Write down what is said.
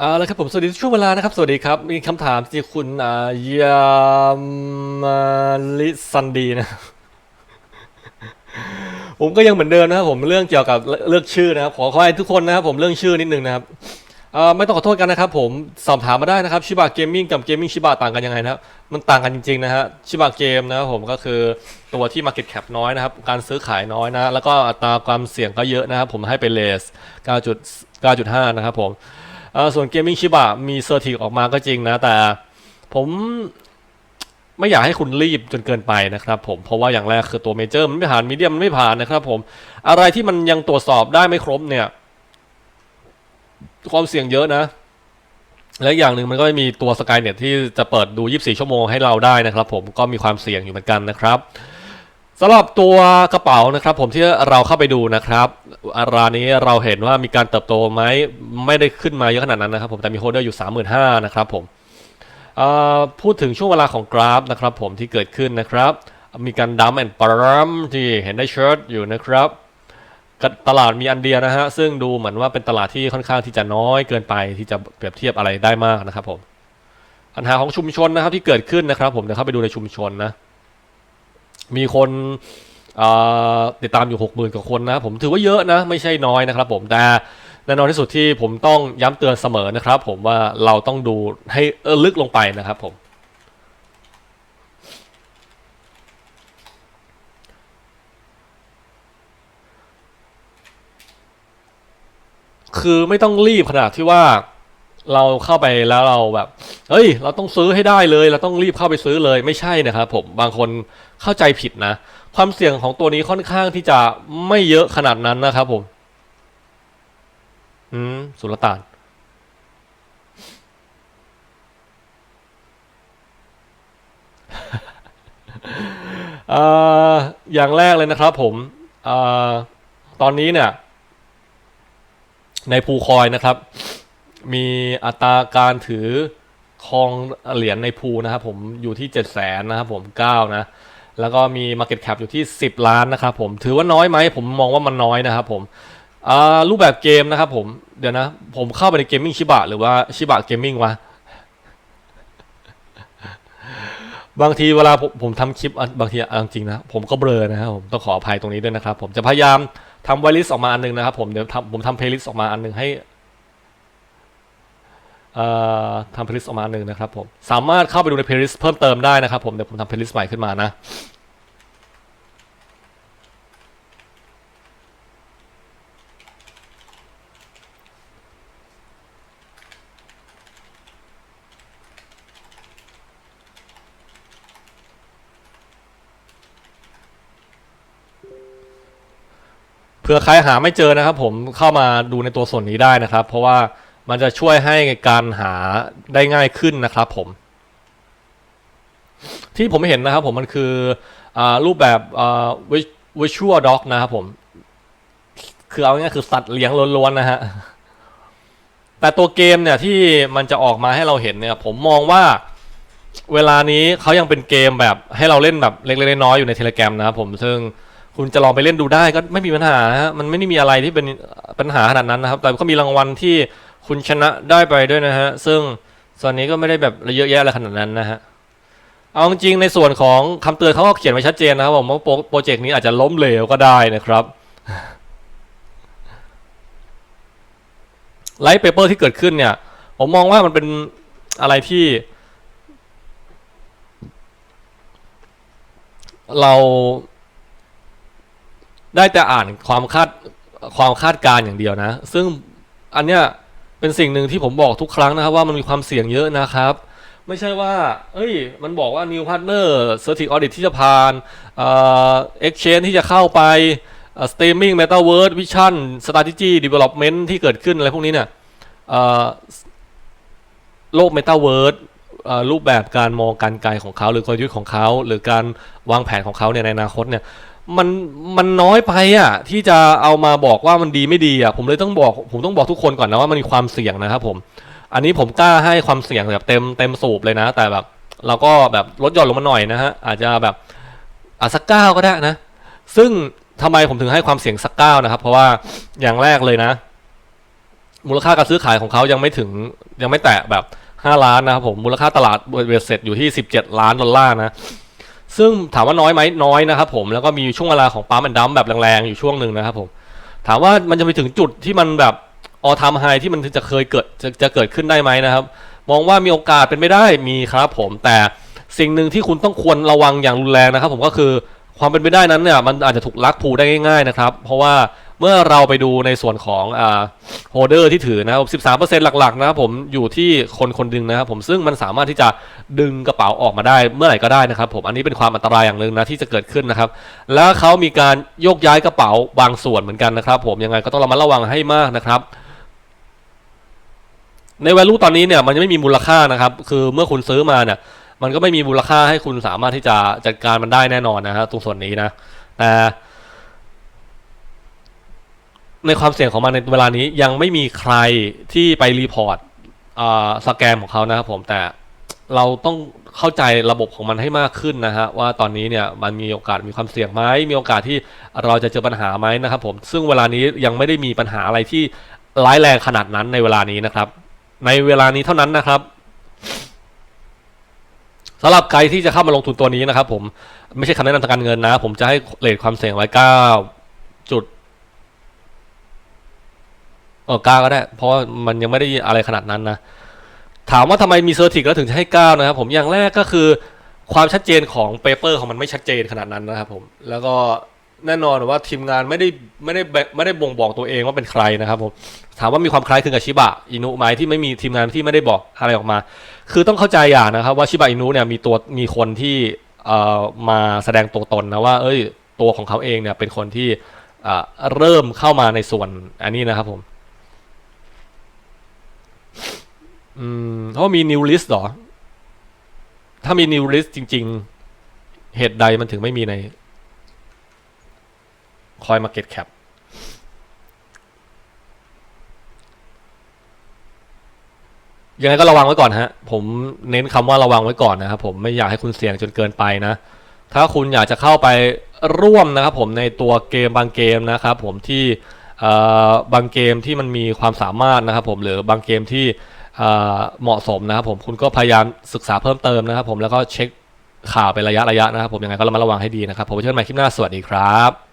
เอาละครับผมสวัสดีช่วงเวลานะครับ สวัสดีครับ มีคำถามที่คุณอายามาลิซันดีนะ ผมก็ยังเหมือนเดิมนะครับผมเรื่องเกี่ยวกับเลือกชื่อนะครับ ขอขอให้ทุกคนนะครับผมเรื่องชื่อนิดนึงนะครับอ่อไม่ต้องขอโทษกันนะครับผมสอบถามมาได้นะครับชิบะเกมมิ่งกับเกมมิ่งชิบะต่างกันยังไงนะครับมันต่างกันจริงๆนะฮะชิบะเกมนะครับผมก็คือตัวที่ Market Cap น้อยนะครับ การซื้อขายน้อยนะ แล้วก็อัตราความเสี่ยงก็เยอะนะครับผมให้ไปเลส9.9.5 นะครับผม ส่วนเกมมิ่งชิบะมีเซอร์ติออกมาก็จริงนะ แต่ผมไม่อยากให้คุณรีบจนเกินไปนะครับผมเพราะว่าอย่างแรกคือตัวเมเจอร์มันไม่ผ่านมีเดียมมันไม่ผ่านนะครับผมอะไรที่มันยังตรวจสอบได้ไม่ครบเนี่ย ความเสี่ยงเยอะนะ และอย่างหนึ่งมันก็ไม่มีตัวสกายเน็ตที่จะเปิดดู 24 ชั่วโมงให้เราได้นะครับผมก็มีความเสี่ยงอยู่เหมือนกันนะครับ สำหรับตัวกระเป๋านะครับ ผมที่เราเข้าไปดูนะครับร้านนี้เราเห็นว่ามีการเติบโตไหมไม่ได้ขึ้นมาเยอะขนาดนั้นนะครับ ผมแต่มีโฮเดอร์อยู่ 35,000นะครับผมพูดถึงช่วงเวลาของกราฟนะครับ ผมที่เกิดขึ้นนะครับ มีการดัมแอนด์ปรัมที่เห็นได้เชิร์ตอยู่นะครับกับตลาดมีอันเดียนะฮะซึ่งดูเหมือนว่าเป็นตลาดที่ค่อนข้างที่จะน้อยเกินไปที่จะเปรียบเทียบอะไรได้มากนะครับผมปัญหาของชุมชนนะครับที่เกิดขึ้นนะครับ ผมเดี๋ยวเข้าไปดูในชุมชนนะ มีคนติดตามอยู่หกหมื่นกว่าคนนะ ผมถือว่าเยอะนะ ไม่ใช่น้อยนะครับผมแต่แน่นอนที่สุดที่ผมต้องย้ำเตือนเสมอนะครับ ผมว่าเราต้องดูให้ลึกลงไปนะครับผมคือไม่ต้องรีบขนาดที่ว่า เราเข้าไปแล้วเราแบบเฮ้ย เราต้องซื้อให้ได้เลย เราต้องรีบเข้าไปซื้อเลยไม่ใช่นะครับผมบางคนเข้าใจผิดนะ ความเสี่ยงของตัวนี้ค่อนข้างที่จะไม่เยอะขนาดนั้นนะครับผม อืมสุลต่านอย่างแรกเลยนะครับผมอตอนนี้เนี่ย ในภูคอยนะครับ มีอัตราการถือคองเหรียญในภูนะครับผมอยู่ที่ 7 0 0แสนนะครับผม9นะแล้วก็มี Market Cap อยู่ที่ 10 ล้านนะครับผมถือว่าน้อยไหมผมมองว่ามันน้อยนะครับผมรูปแบบเกมนะครับผมเดี๋ยวนะ ผมเข้าไปในเกมมิ่งชิบะหรือว่าชิบะเกมมิ่งวะบางทีเวลาผมผมทำคลิปบางทีจริงนะผมก็เบลอนะครับผมต้องขออภัยตรงนี้ด้วยนะครับ ผมจะพยายามทำไวลิสออกมาอันหนึงนะครับผมเดี๋ยวทำผมทำเพลย์ลิสออกมาอันหนึงให้ ทำเพลย์ลิสต์ออกมาหนึ่งนะครับผม สามารถเข้าไปดูในเพลย์ลิสต์เพิ่มเติมได้นะครับผม เดี๋ยวผมทำเพลย์ลิสต์ใหม่ขึ้นมานะเผื่อใครหาไม่เจอนะครับผมเข้ามาดูในตัวส่วนนี้ได้นะครับ เพราะว่า มันจะช่วยให้การหาได้ง่ายขึ้นนะครับผม ที่ผมเห็นนะครับผมมันคืออรูปแบบอ่า virtual dog นะครับผม คือเอาง่ายคือสัตว์เลี้ยงล้วนๆนะฮะแต่ตัวเกมเนี่ยที่มันจะออกมาให้เราเห็นเนี่ย ผมมองว่าเวลานี้เขายังเป็นเกมแบบให้เราเล่นแบบเล็กๆน้อยๆอยู่ในเทเล gram นะครับผมซึ่งคุณจะลองไปเล่นดูได้ก็ไม่มีปัญหาฮะมันไม่ได้มีอะไรที่เป็นปัญหาขนาดนั้นนะครับ แต่ก็มีรางวัลที่ คุณชนะได้ไปด้วยนะฮะ ซึ่งส่วนนี้ก็ไม่ได้แบบเยอะแยะอะไรขนาดนั้นนะฮะ เอาจริงในส่วนของคำเตือนเขาก็เขียนไว้ชัดเจนนะครับผมว่าโปรเจกต์นี้อาจจะล้มเหลวก็ได้นะครับไลท์เปเปอร์ที่เกิดขึ้นเนี่ย ผมมองว่ามันเป็นอะไรที่ เราได้แต่อ่านความคาดความคาดการ์อย่างเดียวนะ ซึ่งอันเนี้ย เป็นสิ่งหนึ่งที่ผมบอกทุกครั้งนะครับว่ามันมีความเสี่ยงเยอะนะครับ ไม่ใช่ว่า เอ้ย มันบอกว่า new partner c e r t i f i c Audit ที่จะผ่านเอ่อ exchange ที่จะเข้าไปเอ่อ streaming metaverse vision strategy development ที่เกิดขึ้นอะไรพวกนี้เนี่ยโลก metaverse เอ่อรูปแบบการมองการไกลของเขา หรือกลยุทธ์ของเขา หรือการวางแผนของเขาเนี่ยในอนาคตเนี่ย มันมันน้อยไปอะที่จะเอามาบอกว่ามันดีไม่ดีอะผมเลยต้องบอกผมต้องบอกทุกคนก่อนนะว่ามันมีความเสี่ยงนะครับผม อันนี้ผมกล้าให้ความเสี่ยงแบบเต็มเต็มสูบเลยนะ แต่แบบ เราก็แบบลดหย่อนลงมาหน่อยนะฮะอาจจะแบบอะสักเก้าก็ได้นะ ซึ่งทำไมผมถึงให้ความเสี่ยงสักเก้านะครับ เพราะว่าอย่างแรกเลยนะ มูลค่าการซื้อขายของเขายังไม่ถึงยังไม่แตะแบบ5ล้านนะครับผมมูลค่าตลาดเบสเสร็จอยู่ที่17ล้านดอลลาร์นะ ซึ่งถามว่าน้อยไหมน้อยนะครับผมแล้วก็มีช่วงเวลาของปั๊มแอนดัมแบบแรงๆ อยู่ช่วงหนึ่งนะครับผมถามว่ามันจะไปถึงจุดที่มันแบบออทามไฮที่มันจะเคยเกิดจะจะเกิดขึ้นได้ไหมนะครับ มองว่ามีโอกาสเป็นไม่ได้มีครับผมแต่สิ่งหนึ่งที่คุณต้องควรระวังอย่างรุนแรงนะครับ ผมก็คือความเป็นไปได้นั้นเนี่ยมันอาจจะถูกลักพูได้ง่าย ๆนะครับ เพราะว่า เมื่อเราไปดูในส่วนของอ่าโฮเดอร์ที่ถือนะครับ 13%หลักๆนะครับผมอยู่ที่คนคนหนึ่งนะครับผมซึ่งมันสามารถที่จะดึงกระเป๋าออกมาได้เมื่อไหร่ก็ได้นะครับผมอันนี้เป็นความอันตรายอย่างหนึ่งนะที่จะเกิดขึ้นนะครับ แล้วเขามีการโยกย้ายกระเป๋าบางส่วนเหมือนกันนะครับ ผมยังไงก็ต้องระมัดระวังให้มากนะครับใน value ตอนนี้เนี่ยมันยังไม่มีมูลค่านะครับ คือเมื่อคุณซื้อมาเนี่ยมันก็ไม่มีมูลค่าให้คุณสามารถที่จะจัดการมันได้แน่นอนนะฮะตรงส่วนนี้นะแต่ ในความเสี่ยงของมันในเวลานี้ยังไม่มีใครที่ไปรีพอร์ตสแกมของเขานะครับผมแต่เราต้องเข้าใจระบบของมันให้มากขึ้นนะฮะว่าตอนนี้เนี่ยมันมีโอกาสมีความเสี่ยงไหมมีโอกาสที่เราจะเจอปัญหาไหมนะครับผมซึ่งเวลานี้ยังไม่ได้มีปัญหาอะไรที่ร้ายแรงขนาดนั้นในเวลานี้นะครับ ในเวลานี้เท่านั้นนะครับสำหรับใครที่จะเข้ามาลงทุนตัวนี้นะครับผมไม่ใช่คำแนะนำทางการเงินนะ ผมจะให้เลทความเสี่ยงไว้9 เออเก้าก็ได้ เพราะว่ามันยังไม่ได้อะไรขนาดนั้นนะ ถามว่าทำไมมีเซอร์ติกแล้วถึงจะให้เก้านะครับผมอย่างแรกก็คือความชัดเจนของเปเปอร์ของมันไม่ชัดเจนขนาดนั้นนะครับผมแล้วก็แน่นอนว่าทีมงานไม่ได้ไม่ได้ไม่ได้บ่งบอกตัวเองว่าเป็นใครนะครับผมถามว่ามีความคล้ายคลึงกับชิบะอินุไหมที่ไม่มีทีมงานที่ไม่ได้บอกอะไรออกมา คือต้องเข้าใจอย่างนะครับว่าชิบะอินุเนี่ยมีตัวมีคนที่เอ่อมาแสดงตัวตนนะว่า เอ้ย ตัวของเขาเองเนี่ยเป็นคนที่เอ่อเริ่มเข้ามาในส่วนอันนี้นะครับผม อืมเพราะมี new list เหรอ ถ้ามี new list จริง ๆ เหตุใดมันถึงไม่มีในคอย market cap ยังไงก็ระวังไว้ก่อนฮะ ผมเน้นคำว่าระวังไว้ก่อนนะครับผมไม่อยากให้คุณเสี่ยงจนเกินไปนะ ถ้าคุณอยากจะเข้าไปร่วมนะครับผมในตัวเกมบางเกมนะครับผมที่บางเกมที่มันมีความสามารถนะครับผมหรือบางเกมที่ เหมาะสมนะครับผมคุณก็พยายามศึกษาเพิ่มเติมนะครับผมแล้วก็เช็คข่าวเป็นระยะระยะนะครับผมยังไงก็ระมัดระวังให้ดีนะครับผมเชิญใหม่คลิปหน้าสวัสดีครับ